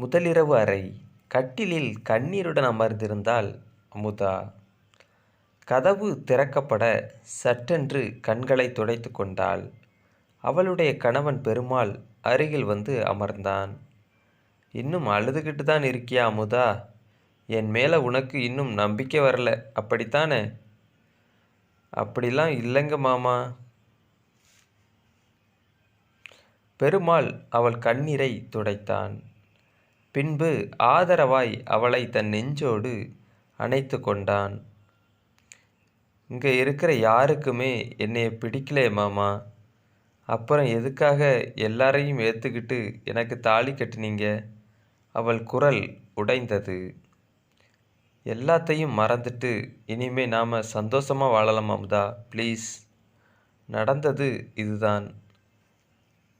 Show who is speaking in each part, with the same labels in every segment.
Speaker 1: முதலிரவு அறை. கட்டிலில் கண்ணீருடன் அமர்ந்திருந்தாள் அமுதா. கதவு திறக்கப்பட சட்டென்று கண்களை துடைத்து கொண்டாள். அவளுடைய கணவன் பெருமாள் அருகில் வந்து அமர்ந்தான். இன்னும் அழுதுகிட்டு தான் இருக்கியா அமுதா? என் மேலே உனக்கு இன்னும் நம்பிக்கை வரல. அப்படித்தானே? அப்படிலாம் இல்லைங்க மாமா. பெருமாள் அவள் கண்ணீரை துடைத்தான். பின்பு ஆதரவாய் அவளை தன் நெஞ்சோடு அணைத்து கொண்டான். இங்கே இருக்கிற யாருக்குமே என்னைய பிடிக்கலே மாமா. அப்புறம் எதுக்காக எல்லாரையும் ஏற்றுக்கிட்டு எனக்கு தாலி கட்டினீங்க அவள் குரல் உடைந்தது. எல்லாத்தையும் மறந்துட்டு இனிமே நாம் சந்தோஷமாக வாழலாம் அமுதா ப்ளீஸ். நடந்தது இதுதான்.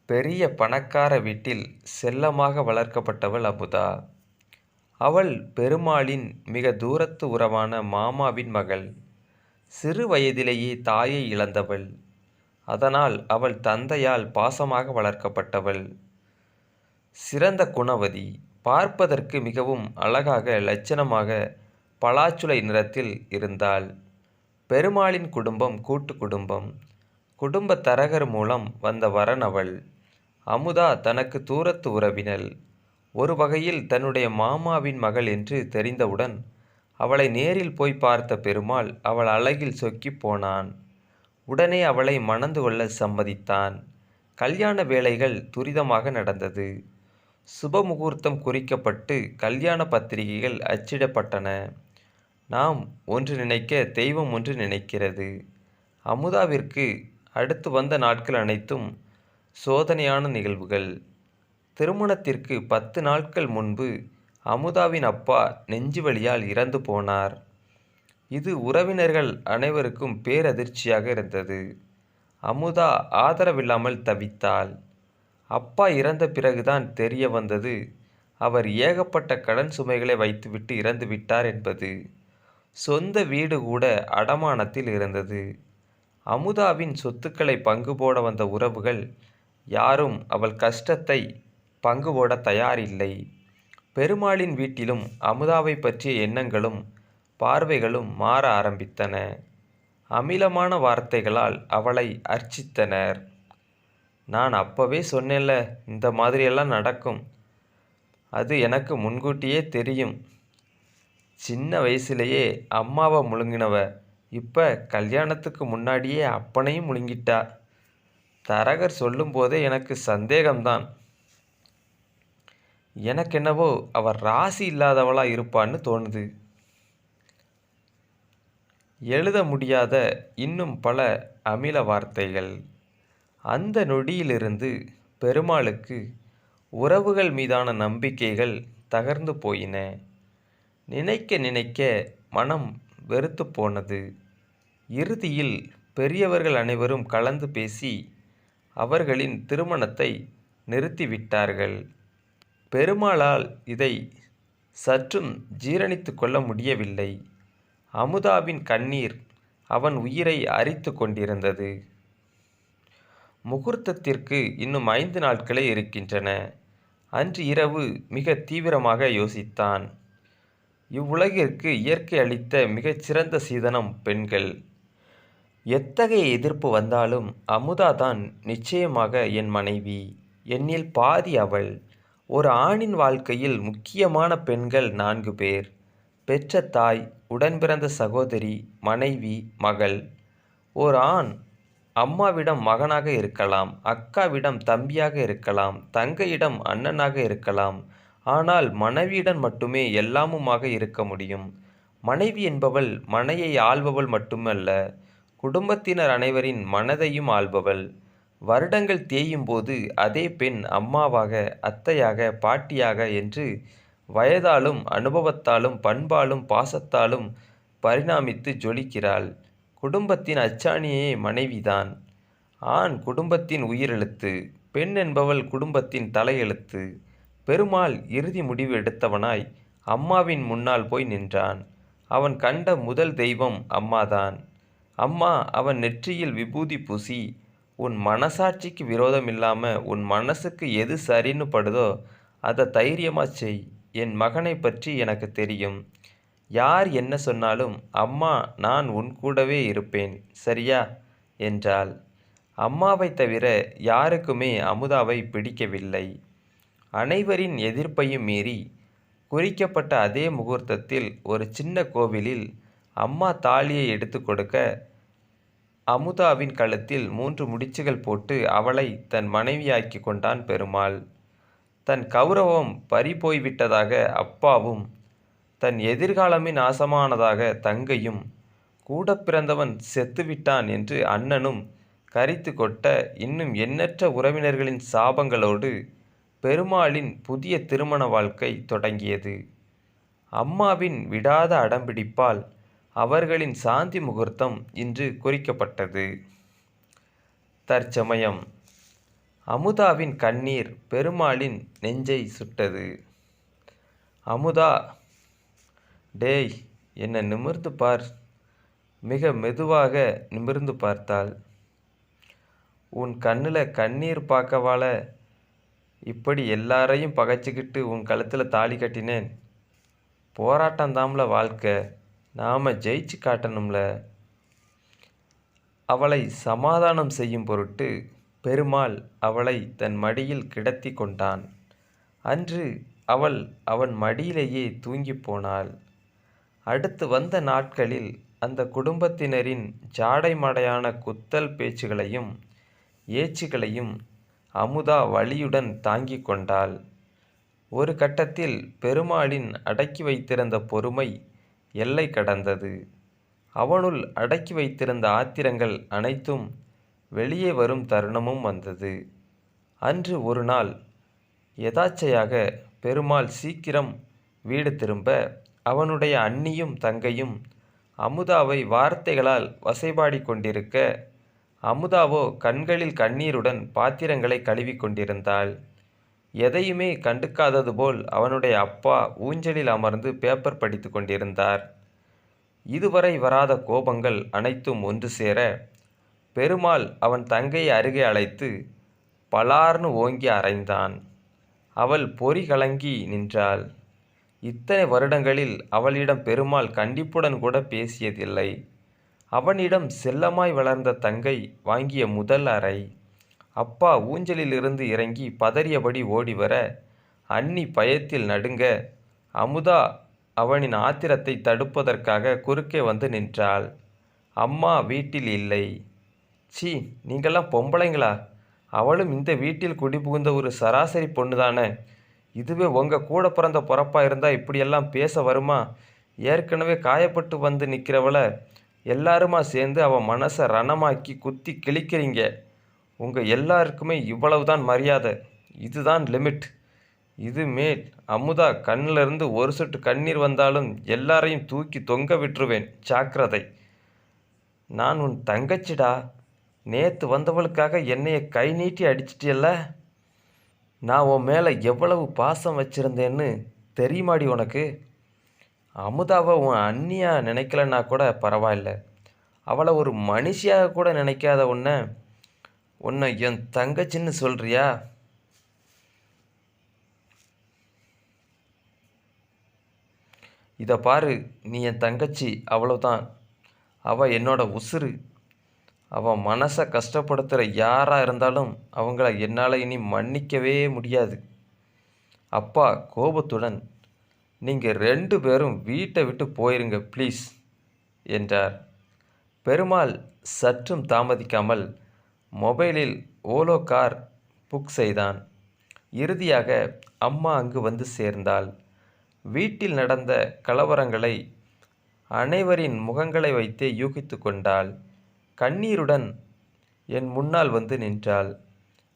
Speaker 1: பெரிய பணக்கார வீட்டில் செல்லமாக வளர்க்கப்பட்டவள் அமுதா அவள் பெருமாளின் மிக தூரத்து உறவான மாமாவின் மகள். சிறு வயதிலேயே தாயை இழந்தவள். அதனால் அவள் தந்தையால் பாசமாக வளர்க்கப்பட்டவள். சிறந்த குணவதி. பார்ப்பதற்கு மிகவும் அழகாக லட்சணமாக பலாச்சுளை நிறத்தில் இருந்தாள். பெருமாளின் குடும்பம் கூட்டு குடும்பம். குடும்ப தரகர் மூலம் வந்த வரன் அவள். அமுதா தனக்கு தூரத்து உறவினள். ஒரு வகையில் தன்னுடைய மாமாவின் மகள் என்று தெரிந்தவுடன் அவளை நேரில் போய் பார்த்த பெருமாள் அவள் அழகில் சொக்கி போனான். உடனே அவளை மணந்து கொள்ள சம்மதித்தான். கல்யாண வேலைகள் துரிதமாக நடந்தது. சுபமுகூர்த்தம் குறிக்கப்பட்டு கல்யாண பத்திரிகைகள் அச்சிடப்பட்டன. நாம் ஒன்று நினைக்க தெய்வம் ஒன்று நினைக்கிறது. அமுதாவிற்கு அடுத்து வந்த நாட்கள் அனைத்தும் சோதனையான நிகழ்வுகள். திருமணத்திற்கு பத்து நாட்கள் முன்பு அமுதாவின் அப்பா நெஞ்சுவலியால் இறந்து போனார். இது உறவினர்கள் அனைவருக்கும் பேரதிர்ச்சியாக இருந்தது. அமுதா ஆதரவில்லாமல் தவித்தாள். அப்பா இறந்த பிறகுதான் தெரிய வந்தது அவர் ஏகப்பட்ட கடன் சுமைகளை வைத்துவிட்டு இறந்து விட்டார் என்பது. சொந்த வீடு கூட அடமானத்தில் இருந்தது. அமுதாவின் சொத்துக்களை பங்கு போட வந்த உறவுகள் யாரும் அவள் கஷ்டத்தை பங்கு போட தயாரில்லை. பெருமாளின் வீட்டிலும் அமுதாவை பற்றிய எண்ணங்களும் பார்வைகளும் மாற ஆரம்பித்தன. அமிலமான வார்த்தைகளால் அவளை அர்ச்சித்தனர். நான் அப்போவே சொன்னேன்ல இந்த மாதிரியெல்லாம் நடக்கும். அது எனக்கு முன்கூட்டியே தெரியும். சின்ன வயசுலேயே அம்மாவை முழுங்கினவ. இப்போ கல்யாணத்துக்கு முன்னாடியே அப்பனையும் முழுங்கிட்டா. தரகர் சொல்லும்போதே எனக்கு சந்தேகம்தான். எனக்கு என்னவோ அவர் ராசி இல்லாதவளாக இருப்பான்னு தோணுது. எழுத முடியாத இன்னும் பல அமில வார்த்தைகள். அந்த நொடியிலிருந்து பெருமாளுக்கு உறவுகள் மீதான நம்பிக்கைகள் தகர்ந்து போயின. நினைக்க நினைக்க மனம் வெறுத்து போனது. இறுதியில் பெரியவர்கள் அனைவரும் கலந்து பேசி அவர்களின் திருமணத்தை நிறுத்திவிட்டார்கள். பெருமாளால் இதை சற்றும் ஜீரணித்து கொள்ள முடியவில்லை. அமுதாவின் கண்ணீர் அவன் உயிரை அரித்து கொண்டிருந்தது. முகூர்த்தத்திற்கு இன்னும் ஐந்து நாட்களே இருக்கின்றன. அன்று இரவு மிக தீவிரமாக யோசித்தான். இவ்வுலகிற்கு இயற்கை அளித்த மிகச்சிறந்த சீதனம் பெண்கள். எத்தகைய எதிர்ப்பு வந்தாலும் அமுதா தான் நிச்சயமாக என் மனைவி. என்னில் பாதி அவள். ஒரு ஆணின் வாழ்க்கையில் முக்கியமான பெண்கள் நான்கு பேர். பெற்ற தாய் உடன்பிறந்த சகோதரி மனைவி மகள். ஒரு ஆண் அம்மாவிடம் மகனாக இருக்கலாம் அக்காவிடம் தம்பியாக இருக்கலாம் தங்கையிடம் அண்ணனாக இருக்கலாம். ஆனால் மனைவியிடம் மட்டுமே எல்லாமுமாக இருக்க முடியும். மனைவி என்பவள் மனையை ஆள்பவள் மட்டுமல்ல குடும்பத்தினர் அனைவரின் மனதையும் ஆள்பவள். வருடங்கள் தேயும் போது அதே பெண் அம்மாவாக அத்தையாக பாட்டியாக என்று வயதாலும் அனுபவத்தாலும் பண்பாலும் பாசத்தாலும் பரிணாமித்து ஜொலிக்கிறாள். குடும்பத்தின் அச்சாணியே மனைவிதான். ஆண் குடும்பத்தின் உயிரெழுத்து பெண் என்பவள் குடும்பத்தின் தலையெழுத்து. பெருமாள் இறுதி முடிவு எடுத்தவனாய் அம்மாவின் முன்னால் போய் நின்றான். அவன் கண்ட முதல் தெய்வம் அம்மாதான். அம்மா அவன் நெற்றியில் விபூதி பூசி உன் மனசாட்சிக்கு விரோதம் இல்லாமல் உன் மனசுக்கு எது சரின்னு படுதோ அதை தைரியமாக செய். என் மகனைப் பற்றி எனக்கு தெரியும். யார் என்ன சொன்னாலும் அம்மா நான் உன் கூடவே இருப்பேன். சரியா? என்றாள். அம்மாவைத் தவிர யாருக்குமே அமுதாவை பிடிக்கவில்லை. அனைவரின் எதிர்ப்பையும் மீறி குறிக்கப்பட்ட அதே முகூர்த்தத்தில் ஒரு சின்ன கோவிலில் அம்மா தாலியை எடுத்துக் கொடுக்க அமுதாவின் கழுத்தில் மூன்று முடிச்சுகள் போட்டு அவளை தன் மனைவியாக்கி கொண்டான் பெருமாள். தன் கவுரவம் பறிபோய்விட்டதாக அப்பாவும், தன் எதிர்காலமே நாசமானதாக தங்கையும், கூட பிறந்தவன் செத்துவிட்டான் என்று அண்ணனும் கரித்து கொட்ட இன்னும் எண்ணற்ற உறவினர்களின் சாபங்களோடு பெருமாளின் புதிய திருமண வாழ்க்கை தொடங்கியது. அம்மாவின் விடாத அடம்பிடிப்பால் அவர்களின் சாந்தி முகூர்த்தம் இன்று குறிக்கப்பட்டது. தற்சமயம் அமுதாவின் கண்ணீர் பெருமாளின் நெஞ்சை சுட்டது. அமுதா... டேய் என்னை நிமிர்ந்து பார். மிக மெதுவாக நிமிர்ந்து பார்த்தாள். உன் கண்ணில் கண்ணீர் பார்க்கவால இப்படி எல்லாரையும் பகைச்சிக்கிட்டு உன் கழுத்தில் தாலி கட்டினேன். போராட்டம்தாம்ல வாழ்க்கை. நாம ஜெயிச்சு காட்டணும்ல. அவளை சமாதானம் செய்யும் பொருட்டு பெருமாள் அவளை தன் மடியில் கிடத்தி கொண்டான். அன்று அவள் அவன் மடியிலேயே தூங்கிப் போனாள். அடுத்து வந்த நாட்களில் அந்த குடும்பத்தினரின் ஜாடைமாடையான குத்தல் பேச்சுகளையும் ஏச்சுகளையும் அமுதா வலியுடன் தாங்கிக் கொண்டாள். ஒரு கட்டத்தில் பெருமாளின் அடக்கி வைத்திருந்த பொறுமை எல்லை கடந்தது. அவனுள் அடக்கி வைத்திருந்த ஆத்திரங்கள் அனைத்தும் வெளியே வரும் தருணமும் வந்தது. அன்று ஒரு நாள் எதாச்சையாக பெருமாள் சீக்கிரம் வீடு திரும்ப அவனுடைய அண்ணியும் தங்கையும் அமுதாவை வார்த்தைகளால் வசைபாடி கொண்டிருக்க அமுதாவோ கண்களில் கண்ணீருடன் பாத்திரங்களை கழுவிக் கொண்டிருந்தாள். எதையுமே கண்டுக்காதது போல் அவனுடைய அப்பா ஊஞ்சலில் அமர்ந்து பேப்பர் படித்துக் கொண்டிருந்தார். இதுவரை வராத கோபங்கள் அனைத்தும் ஒன்று சேர பெருமாள் அவன் தங்கையை அருகே அழைத்து பளார்னு ஓங்கி அறைந்தான். அவள் பொறி கலங்கி நின்றாள். இத்தனை வருடங்களில் அவளிடம் பெருமாள் கண்டிப்புடன் கூட பேசியதில்லை. அவனிடம் செல்லமாய் வளர்ந்த தங்கை வாங்கிய முதல் அறை. அப்பா ஊஞ்சலிலிருந்து இறங்கி பதறியபடி ஓடிவர அண்ணி பயத்தில் நடுங்க அமுதா அவனின் ஆத்திரத்தை தடுப்பதற்காக குறுக்கே வந்து நின்றாள். அம்மா வீட்டில் இல்லை. சி நீங்கள்லாம் பொம்பளைங்களா? அவளும் இந்த வீட்டில் குடிபுகுந்த ஒரு சராசரி பொண்ணுதானே. இதுவே உங்கள் கூட பிறந்த பிறப்பாக இருந்தால் இப்படியெல்லாம் பேச வருமா? ஏற்கனவே காயப்பட்டு வந்து நிற்கிறவளை எல்லாருமா சேர்ந்து அவன் மனசை ரணமாக்கி குத்தி கிழிக்கிறீங்க. உங்கள் எல்லாருக்குமே இவ்வளவுதான் மரியாதை. இதுதான் லிமிட். இது மேல் அமுதா கண்ணுல இருந்து ஒரு சொட்டு கண்ணீர் வந்தாலும் எல்லாரையும் தூக்கி தொங்க விட்டுருவேன் ஜாக்கிரதை. நான் உன் தங்கச்சிடா. நேற்று வந்தவளுக்காக என்னைய கை நீட்டி அடிச்சிட்டியல்ல. நான் உன் மேலே எவ்வளவு பாசம் வச்சிருந்தேன்னு தெரியுமாடி உனக்கு? அமுதாவை உன் அண்ணியாக நினைக்கலன்னா கூட பரவாயில்ல. அவளை ஒரு மனுஷியாக கூட நினைக்காத உன்னை உன்ன என் தங்கச்சின்னு சொல்றியா? இதை பாரு நீ என் தங்கச்சி அவ்வளோதான் அவ என்னோட உசுரு. அவ மனசை கஷ்டப்படுத்துகிற யாராக இருந்தாலும் அவங்கள என்னால் இனி மன்னிக்கவே முடியாது. அப்பா கோபத்துடன் நீங்கள் ரெண்டு பேரும் வீட்டை விட்டு போயிருங்க ப்ளீஸ் என்றார். பெருமாள் சற்றும் தாமதிக்காமல் மொபைலில் ஓலோ கார் புக் செய்தான். இறுதியாக அம்மா அங்கு வந்து சேர்ந்தாள். வீட்டில் நடந்த கலவரங்களை அனைவரின் முகங்களை வைத்தே யூகித்து கொண்டாள். கண்ணீருடன் என் முன்னால் வந்து நின்றாள்.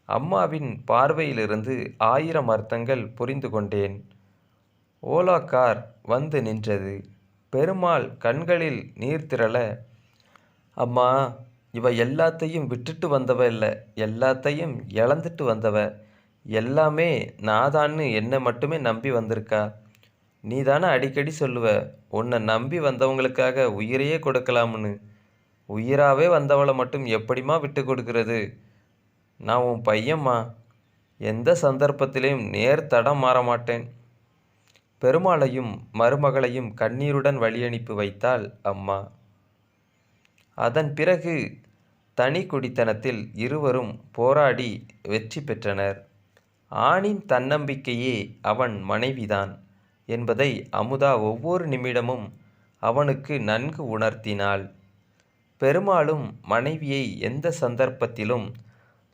Speaker 1: அம்மாவின் பார்வையிலிருந்து ஆயிரம் அர்த்தங்கள் புரிந்து கொண்டேன். ஓலா கார் வந்து நின்றது. பெருமாள் கண்களில் நீர் திரள அம்மா இவ எல்லாத்தையும் விட்டுட்டு வந்தவ இல்லை எல்லாத்தையும் இழந்துட்டு வந்தவ. எல்லாமே நாதான்னு என்னை மட்டுமே நம்பி வந்திருக்கா. நீ தானே அடிக்கடி சொல்லுவ உன்னை நம்பி வந்தவங்களுக்காக உயிரையே கொடுக்கலாம்னு. உயிராகவே வந்தவளை மட்டும் எப்படிம்மா விட்டு கொடுக்கறது? நான் உன் பையம்மா எந்த சந்தர்ப்பத்திலையும் நேர் தடம் மாற மாட்டேன் பெருமாளையும் மருமகளையும் கண்ணீருடன் வழியனுப்பி வைத்தாள் அம்மா அதன் பிறகு தனி குடித்தனத்தில் இருவரும் போராடி வெற்றி பெற்றனர். ஆணின் தன்னம்பிக்கையே அவன் மனைவிதான் என்பதை அமுதா ஒவ்வொரு நிமிடமும் அவனுக்கு நன்கு உணர்த்தினாள். பெருமாளும் மனைவியை எந்த சந்தர்ப்பத்திலும்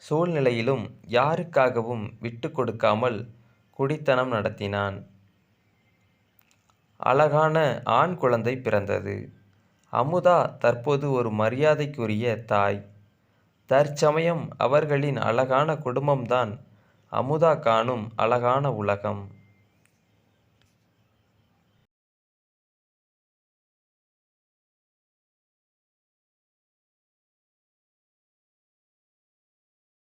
Speaker 1: சூழ்நிலையிலும் யாருக்காகவும் விட்டு கொடுக்காமல் குடித்தனம் நடத்தினான். அழகான ஆண் குழந்தை பிறந்தது. அமுதா தற்போது ஒரு மரியாதைக்குரிய தாய். தற்சமயம் அவர்களின் அழகான குடும்பம்தான் அமுதா காணும் அழகான உலகம்.